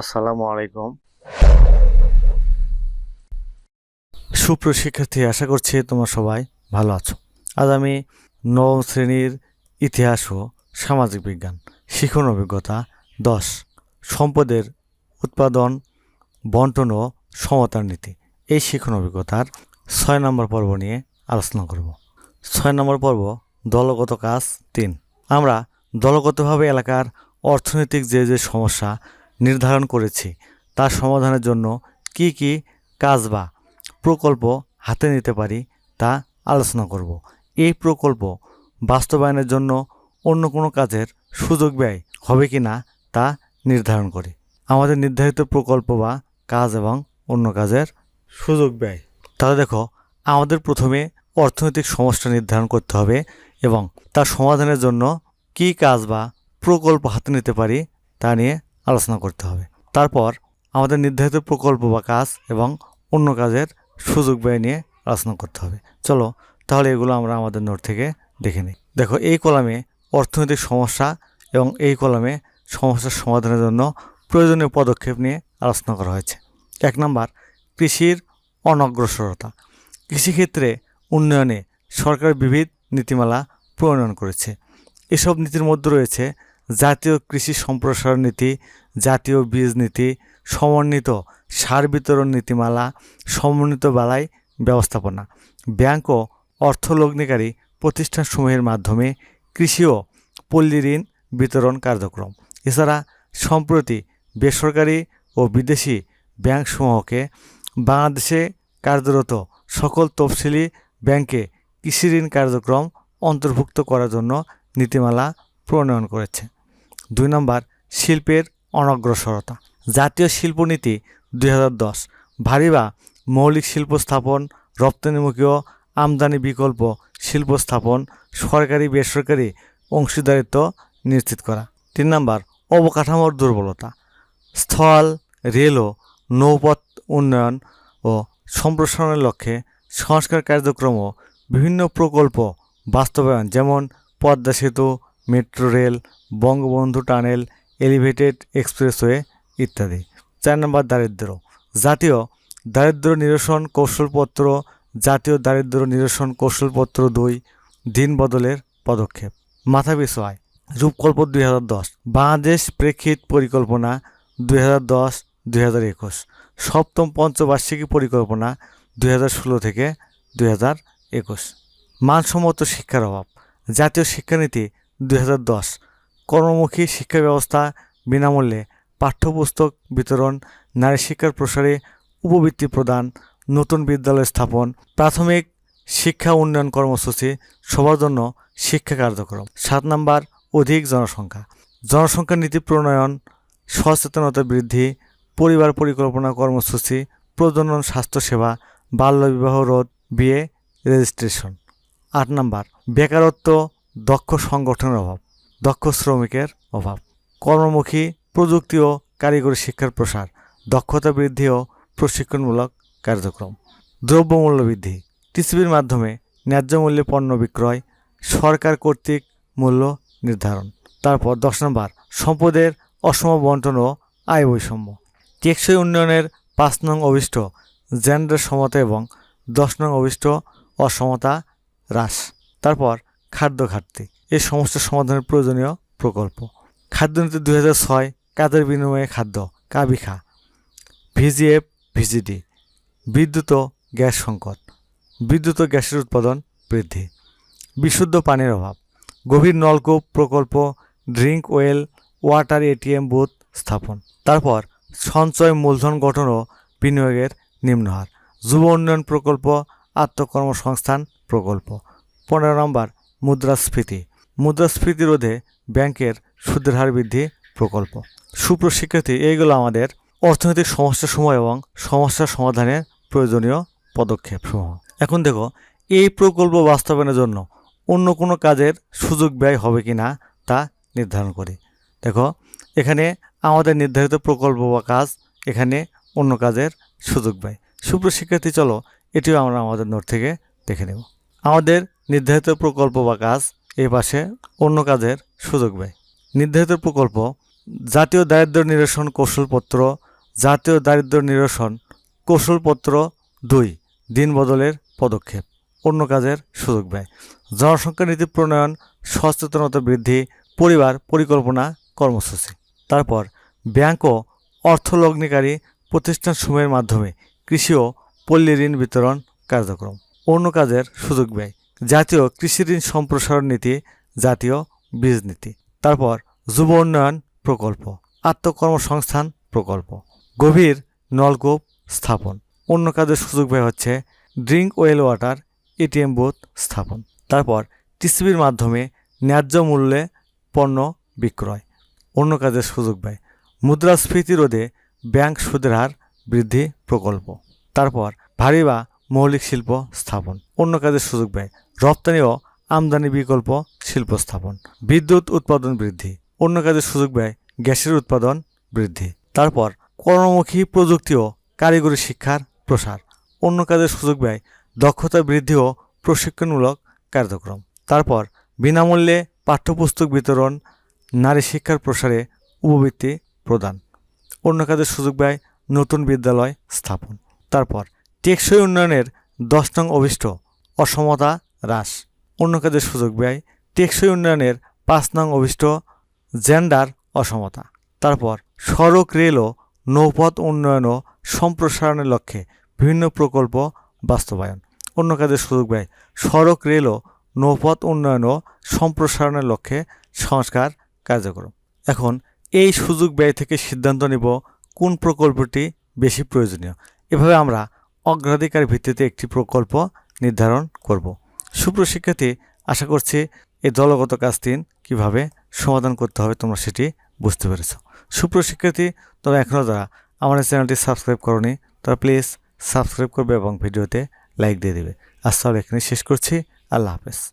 আসসালামু আলাইকুম। সুপ্রিয় শিক্ষার্থী, আশা করছি তোমরা সবাই ভালো আছো। আজ আমি নবম শ্রেণির ইতিহাস ও সামাজিক বিজ্ঞান শিখন অভিজ্ঞতা দশ, সম্পদের উৎপাদন, বন্টন ও সমতার নীতি। এই শিখন অভিজ্ঞতার ছয় নম্বর পর্ব নিয়ে আলোচনা করব। ছয় নম্বর পর্ব, দলগত কাজ তিন। আমরা দলগতভাবে এলাকার অর্থনৈতিক যে যে সমস্যা নির্ধারণ করেছি। তার সমাধানের জন্য কি কি কাজ বা প্রকল্প হাতে নিতে পারি তা আলোচনা করব। এই প্রকল্প বাস্তবায়নের জন্য অন্য কোনো কাজের সুযোগ ব্যয় হবে কি না তা নির্ধারণ করি। আমাদের নির্ধারিত প্রকল্প বা কাজ এবং অন্য কাজের সুযোগ ব্যয়। তাহলে দেখো, আমাদের প্রথমে অর্থনৈতিক সমস্যা নির্ধারণ করতে হবে এবং তার সমাধানের জন্য কী কাজ বা প্রকল্প হাতে নিতে পারি তা নিয়ে আলোচনা করতে হবে। তারপর আমাদের নির্ধারিত প্রকল্প বা কাজ এবং অন্য কাজের সুযোগ ব্যয় নিয়ে আলোচনা করতে হবে। চলো, তাহলে এগুলো আমরা আমাদের নোট থেকে দেখে নিই। দেখো, এই কলামে অর্থনৈতিক সমস্যা এবং এই কলামে সমস্যার সমাধানের জন্য প্রয়োজনীয় পদক্ষেপ নিয়ে আলোচনা করা হয়েছে। এক নম্বর, কৃষির অনগ্রসরতা। কৃষিক্ষেত্রে উন্নয়নে সরকার বিবিধ নীতিমালা প্রণয়ন করেছে। এসব নীতির মধ্যে রয়েছে জাতীয় কৃষি সম্প্রসারণ নীতি জাতীয় বীজ নীতি, সমন্বিত সার বিতরণ নীতিমালা, সমন্বিত বালাই ব্যবস্থাপনা, ব্যাংক ও অর্থ লগ্নিকারী প্রতিষ্ঠানসমূহের মাধ্যমে কৃষি ও পল্লী ঋণ বিতরণ কার্যক্রম। এছাড়া সম্প্রতি বেসরকারি ও বিদেশি ব্যাংকসমূহকে বাংলাদেশে কার্যরত সকল তফসিলি ব্যাংকে কৃষি ঋণ কার্যক্রম অন্তর্ভুক্ত করার জন্য নীতিমালা প্রণয়ন করেছে। দুই নম্বর, শিল্পের অনগ্রসরতা। জাতীয় শিল্পনীতি দুই হাজার দশ। ভারী বা মৌলিক শিল্প স্থাপন, রপ্তানিমুখী আমদানি বিকল্প শিল্প স্থাপন, সরকারি, বেসরকারি অংশীদারিত্ব নিশ্চিত করা। তিন নম্বর, অবকাঠামোর দুর্বলতা। স্থল, রেল ও নৌপথ উন্নয়ন ও সম্প্রসারণের লক্ষ্যে সংস্কার কার্যক্রম ও বিভিন্ন প্রকল্প বাস্তবায়ন, যেমন পদ্মা সেতু, metro rail, Bangabandhu tunnel elevated expressway ইত্যাদি। চার নম্বর দারিদ্র জাতীয় দারিদ্র নিরসন কৌশলপত্র, জাতীয় দারিদ্র্য নিরসন কৌশলপত্র দুই, দিন বদলের পদক্ষেপ। মাথা পিছু আয়। রূপকল্প দুই হাজার দশ। বাংলাদেশ প্রেক্ষিত পরিকল্পনা দুই হাজার দশ, দুই হাজার একুশ। সপ্তম পঞ্চবার্ষিকী পরিকল্পনা দুই হাজার ষোলো থেকে দুই হাজার একুশ। মানসম্মত শিক্ষার অভাব। জাতীয় শিক্ষানীতি দুই হাজার দশ। কর্মমুখী শিক্ষা ব্যবস্থা বিনামূল্যে পাঠ্যপুস্তক বিতরণ, নারী শিক্ষার প্রসারে উপবৃত্তি প্রদান, নতুন বিদ্যালয় স্থাপন, প্রাথমিক শিক্ষা উন্নয়ন কর্মসূচি, সবার জন্য শিক্ষা কার্যক্রম। সাত নাম্বার, অধিক জনসংখ্যা। জনসংখ্যা নীতি প্রণয়ন, সচেতনতা বৃদ্ধি, পরিবার পরিকল্পনা কর্মসূচি, প্রজনন স্বাস্থ্যসেবা বাল্যবিবাহ রোধ, বিয়ে, রেজিস্ট্রেশন। আট নাম্বার, বেকারত্ব দক্ষ সংগঠনের অভাব। দক্ষ শ্রমিকের অভাব। কর্মমুখী, প্রযুক্তি ও কারিগরি শিক্ষার প্রসার, দক্ষতা বৃদ্ধি ও প্রশিক্ষণমূলক কার্যক্রম। দ্রব্যমূল্য বৃদ্ধি। টিসিবির মাধ্যমে ন্যায্য মূল্যে পণ্য বিক্রয়, সরকার কর্তৃক মূল্য নির্ধারণ। তারপর দশ নম্বর, সম্পদের অসম বন্টন ও আয় বৈষম্য। টেকসই উন্নয়নের পাঁচ নং অভিষ্ট, জেন্ডার সমতা এবং দশ নং অভিষ্ট, অসমতা হ্রাস। তারপর খাদ্য ঘাটতি। এই সমস্যার সমাধানের প্রয়োজনীয় প্রকল্প। খাদ্যনীতি দুই হাজার ছয় কাদের বিনিময়ে খাদ্য, কাবিখা। VGF, VGD. বিদ্যুৎ গ্যাস সংকট। বিদ্যুৎ গ্যাসের উৎপাদন বৃদ্ধি। বিশুদ্ধ পানির অভাব। গভীর নলকূপ প্রকল্প, drink well, water ATM booth স্থাপন। তারপর সঞ্চয় মূলধন গঠন ও বিনিয়োগের নিম্নহার। যুব উন্নয়ন প্রকল্প, আত্মকর্মসংস্থান প্রকল্প। পনেরো নম্বর, মুদ্রাস্ফীতি। মুদ্রাস্ফীতি রোধে ব্যাংকের সুদের হার বৃদ্ধি প্রকল্প। সুপ্রশিক্ষার্থী এইগুলো আমাদের অর্থনৈতিক সমস্যা সময় এবং সমস্যার সমাধানের প্রয়োজনীয় পদক্ষেপ সমূহ এখন দেখো, এই প্রকল্প বাস্তবায়নের জন্য অন্য কোনো কাজের সুযোগ ব্যয় হবে কি না তা নির্ধারণ করি। দেখো, এখানে আমাদের নির্ধারিত প্রকল্প বা কাজ, এখানে অন্য কাজের সুযোগ ব্যয়। সুপ্রশিক্ষার্থী চলো, এটিও আমরা আমাদের নোট থেকে দেখে নেব। আমাদের নির্ধারিত প্রকল্প বা কাজ এই পাশে অন্য কাজের সুযোগ ব্যয় নির্ধারিত প্রকল্প, জাতীয় দারিদ্র্য নিরসন কৌশলপত্র, জাতীয় দারিদ্র্য নিরসন কৌশলপত্র দুই, দিন বদলের পদক্ষেপ, অন্য কাজের সুযোগ ব্যয় জনসংখ্যা নীতি প্রণয়ন, সচেতনতা বৃদ্ধি, পরিবার পরিকল্পনা, কর্মসূচি। তারপর ব্যাংক ও অর্থলগ্নিকারী প্রতিষ্ঠানসমূহের মাধ্যমে কৃষি ও পল্লী ঋণ বিতরণ কার্যক্রম, অন্য কাজের সুযোগ ব্যয় জাতীয় কৃষি ঋণ সম্প্রসারণ নীতি, জাতীয় বীজ নীতি। তারপর যুব উন্নয়ন প্রকল্প, আত্মকর্মসংস্থান প্রকল্প। গভীর নলকূপ স্থাপন। অন্য কাজের সুযোগ ব্যয় হচ্ছে drink well water ATM booth স্থাপন। তারপর টিসিবির মাধ্যমে ন্যায্য মূল্যে পণ্য বিক্রয়। অন্য কাজের সুযোগ ব্যয়। মুদ্রাস্ফীতি রোধে ব্যাংক সুদের হার বৃদ্ধি প্রকল্প। তারপর ভারী বা মৌলিক শিল্প স্থাপন। অন্য কাজের সুযোগ ব্যয়। রপ্তানি ও আমদানি বিকল্প শিল্প স্থাপন। বিদ্যুৎ উৎপাদন বৃদ্ধি। অন্য কাজের সুযোগ ব্যয়, গ্যাসের উৎপাদন বৃদ্ধি। তারপর কর্মমুখী প্রযুক্তি ও কারিগরি শিক্ষার প্রসার। অন্য কাজের সুযোগ ব্যয়, দক্ষতা বৃদ্ধি ও প্রশিক্ষণমূলক কার্যক্রম। তারপর বিনামূল্যে পাঠ্যপুস্তক বিতরণ, নারী শিক্ষার প্রসারে উপবৃত্তি প্রদান। অন্য কাজের সুযোগ ব্যয়, নতুন বিদ্যালয় স্থাপন। তারপর টেকসই উন্নয়নের দশ নং অভিষ্ট, অসমতা হ্রাস। অন্য কাজের সুযোগ ব্যয়, টেকসই উন্নয়নের পাঁচ নং অভিষ্ট, জেন্ডার অসমতা। তারপর সড়ক, রেল ও নৌপথ উন্নয়ন ও সম্প্রসারণের লক্ষ্যে বিভিন্ন প্রকল্প বাস্তবায়ন। অন্য কাজের সুযোগ ব্যয়, সড়ক, রেল ও নৌপথ উন্নয়ন ও সম্প্রসারণের লক্ষ্যে সংস্কার কার্যক্রম। এখন এই সুযোগ ব্যয় থেকে সিদ্ধান্ত নিব কোন প্রকল্পটি বেশি প্রয়োজনীয়। এভাবে আমরা অগ্রাধিকার ভিত্তিতে একটি প্রকল্প নির্ধারণ করব। সুপ্রশিক্ষার্থী আশা করছি এই দলগত কাজ তিন কীভাবে সমাধান করতে হবে তোমরা সেটি বুঝতে পেরেছ। সুপ্রশিক্ষার্থী, তোমরা এখনও যারা আমার চ্যানেলটি সাবস্ক্রাইব করনি, তারা প্লিজ সাবস্ক্রাইব করবে এবং ভিডিওতে লাইক দিয়ে দেবে। আজ তাহলে এখানে শেষ করছি। আল্লাহ হাফেজ।